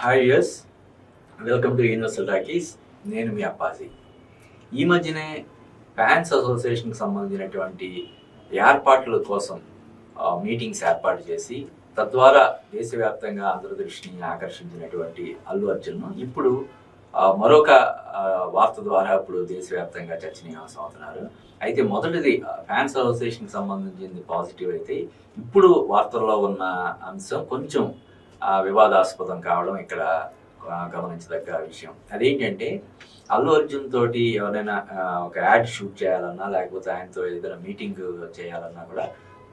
Hi yes welcome to Universal Talkies. నేను మీ అప్పాజీ. ఈ మధ్యనే ఫ్యాన్స్ అసోసియేషన్కి సంబంధించినటువంటి ఏర్పాట్ల కోసం మీటింగ్స్ ఏర్పాటు చేసి తద్వారా దేశవ్యాప్తంగా అందరి దృష్టిని ఆకర్షించినటువంటి అల్లు అర్జున్ ఇప్పుడు మరొక వార్త ద్వారా ఇప్పుడు దేశవ్యాప్తంగా చర్చనీయాంశం అవుతున్నారు. అయితే మొదటిది ఫ్యాన్స్ అసోసియేషన్కి సంబంధించింది పాజిటివ్ అయితే ఇప్పుడు వార్తల్లో ఉన్న అంశం కొంచెం వివాదాస్పదం కావడం ఇక్కడ గమనించదగ్గ విషయం. అదేంటంటే అల్లు అర్జున్ తోటి ఎవరైనా ఒక యాడ్ షూట్ చేయాలన్నా లేకపోతే ఆయనతో ఏదైనా మీటింగ్ చేయాలన్నా కూడా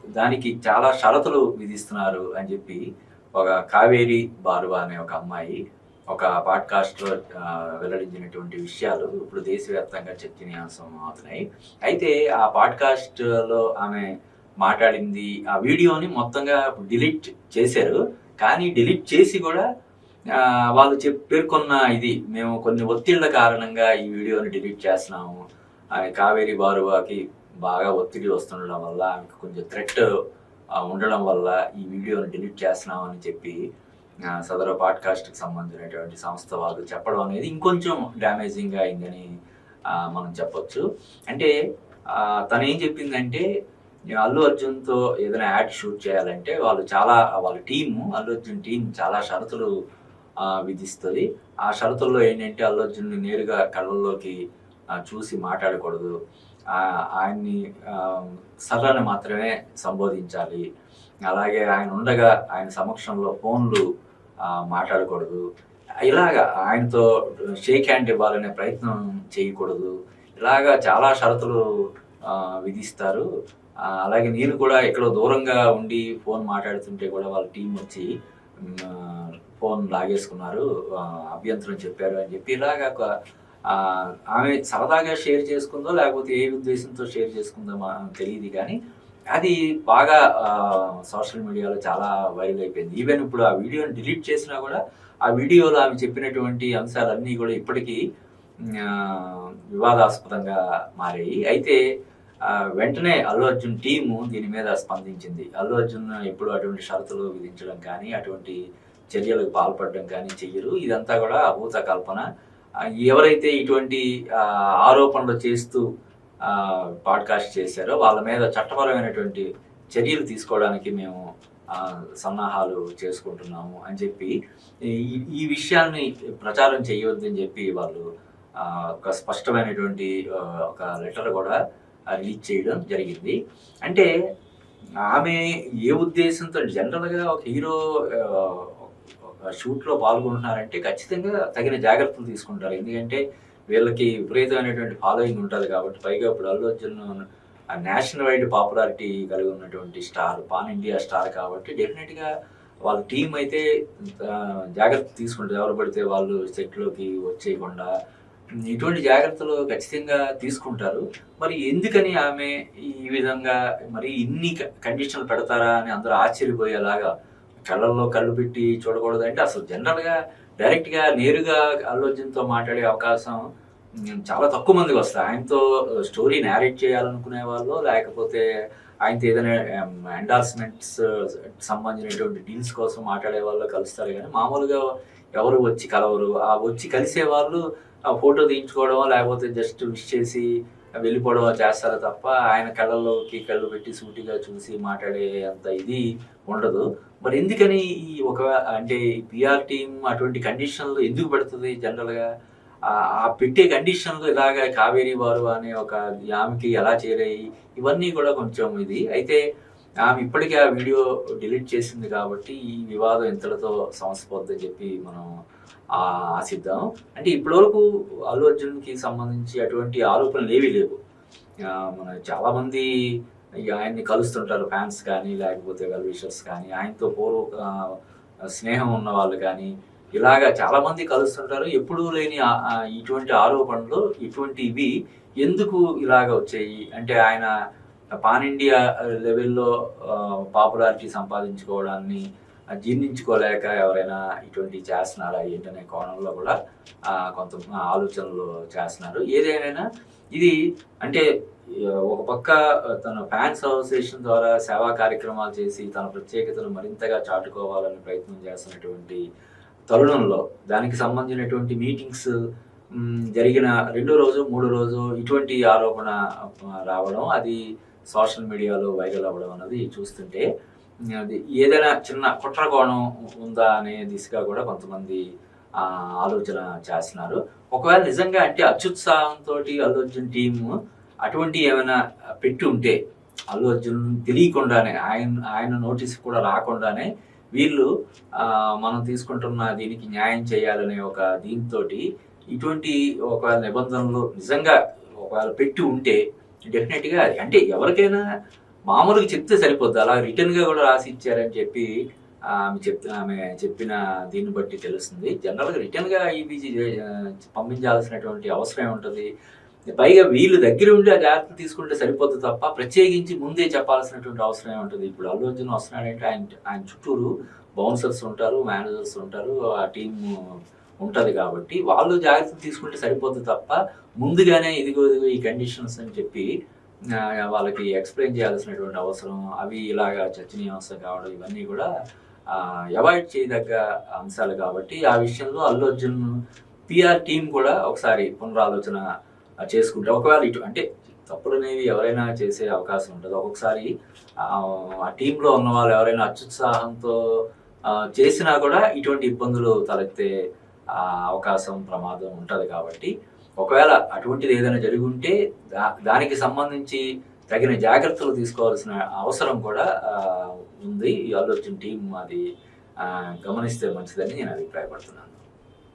దానికి చాలా షరతులు విధిస్తున్నారు అని చెప్పి ఒక కావేరి బారువా అనే ఒక అమ్మాయి ఒక పాడ్కాస్ట్లో వెల్లడించినటువంటి విషయాలు ఇప్పుడు దేశవ్యాప్తంగా చర్చనీయాంశం అవుతున్నాయి. అయితే ఆ పాడ్కాస్ట్లో ఆమె మాట్లాడింది ఆ వీడియోని మొత్తంగా డిలీట్ చేశారు. కానీ డిలీట్ చేసి కూడా వాళ్ళు చెప్ పేర్కొన్న ఇది మేము కొన్ని ఒత్తిళ్ళ కారణంగా ఈ వీడియోని డిలీట్ చేస్తున్నాము. ఆమె కావేరి బారువాకి బాగా ఒత్తిడి వస్తుండడం వల్ల ఆమెకు కొంచెం థ్రెట్ ఉండడం వల్ల ఈ వీడియోని డిలీట్ చేస్తున్నామని చెప్పి సదరు పాడ్కాస్ట్కి సంబంధించినటువంటి సంస్థ వాళ్ళు చెప్పడం అనేది ఇంకొంచెం డ్యామేజింగ్గా అయిందని మనం చెప్పొచ్చు. అంటే తను ఏం చెప్పిందంటే నేను అల్లు అర్జున్తో ఏదైనా యాడ్ షూట్ చేయాలంటే వాళ్ళు చాలా వాళ్ళ టీము అల్లు అర్జున్ టీం చాలా షరతులు విధిస్తుంది. ఆ షరతుల్లో ఏంటంటే అల్లు అర్జున్ని నేరుగా కళ్ళల్లోకి చూసి మాట్లాడకూడదు. ఆయన్ని సరళని మాత్రమే సంబోధించాలి. అలాగే ఆయన ఉండగా ఆయన సమక్షంలో ఫోన్లు మాట్లాడకూడదు. ఇలాగా ఆయనతో షేక్ హ్యాండ్ ఇవ్వాలనే ప్రయత్నం చేయకూడదు. ఇలాగా చాలా షరతులు విధిస్తారు. అలాగే నేను కూడా ఎక్కడో దూరంగా ఉండి ఫోన్ మాట్లాడుతుంటే కూడా వాళ్ళ టీం వచ్చి ఫోన్ లాగేసుకున్నారు అభ్యంతరం చెప్పారు అని చెప్పి ఇలాగా ఒక, ఆమె సరదాగా షేర్ చేసుకుందో లేకపోతే ఏ ఉద్దేశంతో షేర్ చేసుకుందో మనకు తెలియదు కానీ అది బాగా సోషల్ మీడియాలో చాలా వైరల్ అయిపోయింది. ఈవెన్ ఇప్పుడు ఆ వీడియోని డిలీట్ చేసినా కూడా ఆ వీడియోలో ఆమె చెప్పినటువంటి అంశాలన్నీ కూడా ఇప్పటికీ వివాదాస్పదంగా మారాయి. అయితే వెంటనే అల్లు అర్జున్ టీము దీని మీద స్పందించింది. అల్లు అర్జున్ ఎప్పుడు అటువంటి షరతులు విధించడం కానీ అటువంటి చర్యలకు పాల్పడడం కానీ చెయ్యరు. ఇదంతా కూడా అభూత కల్పన. ఎవరైతే ఇటువంటి ఆరోపణలు చేస్తూ పాడ్కాస్ట్ చేశారో వాళ్ళ మీద చట్టపరమైనటువంటి చర్యలు తీసుకోవడానికి మేము సన్నాహాలు చేసుకుంటున్నాము అని చెప్పి ఈ ఈ విషయాన్ని ప్రచారం చేయవద్దని చెప్పి వాళ్ళు ఒక స్పష్టమైనటువంటి ఒక లెటర్ కూడా రిలీజ్ చేయడం జరిగింది. అంటే ఆమె ఏ ఉద్దేశంతో జనరల్గా ఒక హీరో షూట్లో పాల్గొంటున్నారంటే ఖచ్చితంగా తగిన జాగ్రత్తలు తీసుకుంటారు. ఎందుకంటే వీళ్ళకి విపరీతమైనటువంటి ఫాలోయింగ్ ఉంటుంది కాబట్టి పైగా ఇప్పుడు Allu Arjun national wide popularity కలిగి ఉన్నటువంటి స్టార్ పాన్ ఇండియా స్టార్ కాబట్టి డెఫినెట్గా వాళ్ళ టీం అయితే జాగ్రత్త తీసుకుంటారు. ఎవరు పడితే వాళ్ళు సెట్లోకి వచ్చేయకుండా ఇటువంటి జాగ్రత్తలు ఖచ్చితంగా తీసుకుంటారు. మరి ఎందుకని ఆమె ఈ విధంగా మరి ఇన్ని క- కండిషన్లు పెడతారా అని అందరూ ఆశ్చర్యపోయేలాగా కళ్ళల్లో కళ్ళు పెట్టి చూడకూడదంటే అసలు జనరల్గా డైరెక్ట్గా నేరుగా అల్లు అర్జున్తో మాట్లాడే అవకాశం చాలా తక్కువ మందికి వస్తాయి. ఆయనతో స్టోరీ నేరేట్ చేయాలనుకునే వాళ్ళు లేకపోతే ఆయనతో ఏదైనా ఎండార్స్మెంట్స్ సంబంధించినటువంటి డీల్స్ కోసం మాట్లాడే వాళ్ళు కలుస్తారు కానీ మామూలుగా ఎవరు వచ్చి కలవరు. ఆ వచ్చి కలిసే వాళ్ళు ఫోటో తీయించుకోవడం లేకపోతే జస్ట్ విష్ చేసి వెళ్ళిపోవడం చేస్తారు తప్ప ఆయన కళ్ళలోకి కళ్ళు పెట్టి సూటిగా చూసి మాట్లాడే అంత ఇది ఉండదు. మరి ఎందుకని ఈ ఒక అంటే పిఆర్ టీం అటువంటి కండిషన్లు ఎందుకు పెడుతుంది జనరల్గా ఆ- పెట్టే కండిషన్లు ఇలాగ కావేరి వారు అనే ఒక ఆమెకి ఎలా చేరాయి? ఇవన్నీ కూడా కొంచెం ఇది. అయితే ఆమె ఇప్పటికే ఆ వీడియో డిలీట్ చేసింది కాబట్టి ఈ వివాదం ఇంతటితో సమస్యపోద్దని చెప్పి మనం ఆశిద్దాం. అంటే ఇప్పటివరకు అల్లు అర్జున్కి సంబంధించి అటువంటి ఆరోపణలు ఏవీ లేవు. మన చాలామంది ఆయన్ని కలుస్తుంటారు ఫ్యాన్స్ కానీ లేకపోతే వెల్విషర్స్ కానీ ఆయనతో పూర్వ స్నేహం ఉన్న వాళ్ళు కానీ ఇలాగా చాలామంది కలుస్తుంటారు. ఎప్పుడూ లేని ఇటువంటి ఆరోపణలు ఇటువంటి ఇవి ఎందుకు ఇలాగ వచ్చాయి? అంటే ఆయన పాన్ ఇండియా లెవెల్లో పాపులారిటీ సంపాదించుకోవడాన్ని జీర్ణించుకోలేక ఎవరైనా ఇటువంటి చేస్తున్నారా ఏంటనే కోణంలో కూడా కొంత ఆలోచనలు చేస్తున్నారు. ఏదైనా ఇది అంటే ఒక పక్క తన ఫ్యాన్స్ అసోసియేషన్ ద్వారా సేవా కార్యక్రమాలు చేసి తన ప్రత్యేకతను మరింతగా చాటుకోవాలని ప్రయత్నం చేస్తున్నటువంటి తరుణంలో దానికి సంబంధించినటువంటి మీటింగ్స్ జరిగిన రెండో రోజు మూడో రోజు ఇటువంటి ఆరోపణ రావడం అది సోషల్ మీడియాలో వైరల్ అవ్వడం అన్నది చూస్తుంటే అది ఏదైనా చిన్న కుట్ర కోణం ఉందా అనే దిశగా కూడా కొంతమంది ఆలోచన చేస్తున్నారు. ఒకవేళ నిజంగా అంటే అత్యుత్సాహంతో అల్లు అర్జున్ టీమ్ అటువంటి ఏమైనా పెట్టి ఉంటే అల్లు అర్జున్ తెలియకుండానే ఆయన ఆయన నోటీస్ కూడా రాకుండానే వీళ్ళు మనం తీసుకుంటున్న దీనికి న్యాయం చేయాలనే ఒక దీంతో ఇటువంటి ఒక నిబంధనలు నిజంగా ఒకవేళ పెట్టి ఉంటే డెఫినెట్గా అది. అంటే ఎవరికైనా మామూలుగా చెప్తే సరిపోద్ది. అలా రిటర్న్గా కూడా రాసి ఇచ్చారని చెప్పి ఆమె చెప్ ఆమె చెప్పిన దీన్ని బట్టి తెలుస్తుంది. జనరల్గా రిటర్న్గా ఈబీజీ పంపించాల్సినటువంటి అవసరం ఉంటుంది పైగా వీళ్ళు దగ్గర ఉండి ఆ జాగ్రత్త తీసుకుంటే సరిపోతుంది తప్ప ప్రత్యేకించి ముందే చెప్పాల్సినటువంటి అవసరం ఉంటుంది ఇప్పుడు అల్లు అర్జున్ వస్తున్నాడంటే ఆయన ఆయన చుట్టూరు బౌన్సర్స్ ఉంటారు మేనేజర్స్ ఉంటారు ఆ టీము ఉంటుంది కాబట్టి వాళ్ళు జాగ్రత్తలు తీసుకుంటే సరిపోతుంది తప్ప ముందుగానే ఇదిగో ఇదిగో ఈ కండిషన్స్ అని చెప్పి వాళ్ళకి ఎక్స్ప్లెయిన్ చేయాల్సినటువంటి అవసరం అవి ఇలాగా చర్చనీయాంశం కావడం ఇవన్నీ కూడా అవాయిడ్ చేయదగ్గ అంశాలు కాబట్టి ఆ విషయంలో అల్లు అర్జున్ పిఆర్ టీం కూడా ఒకసారి పునరాలోచన చేసుకుంటే ఒకవేళ ఇటు అంటే తప్పులు అనేవి ఎవరైనా చేసే అవకాశం ఉంటుంది ఒక్కొక్కసారి ఆ, టీంలో ఉన్న వాళ్ళు ఎవరైనా అత్యుత్సాహంతో చేసినా కూడా ఇటువంటి ఇబ్బందులు తలెత్తే అవకాశం ప్రమాదం ఉంటుంది కాబట్టి ఒకవేళ అటువంటిది ఏదైనా జరిగి ఉంటే దా దానికి సంబంధించి తగిన జాగ్రత్తలు తీసుకోవాల్సిన అవసరం కూడా ఉంది. ఈ అల్లు టీం అది గమనిస్తే మంచిదని నేను అభిప్రాయపడుతున్నాను.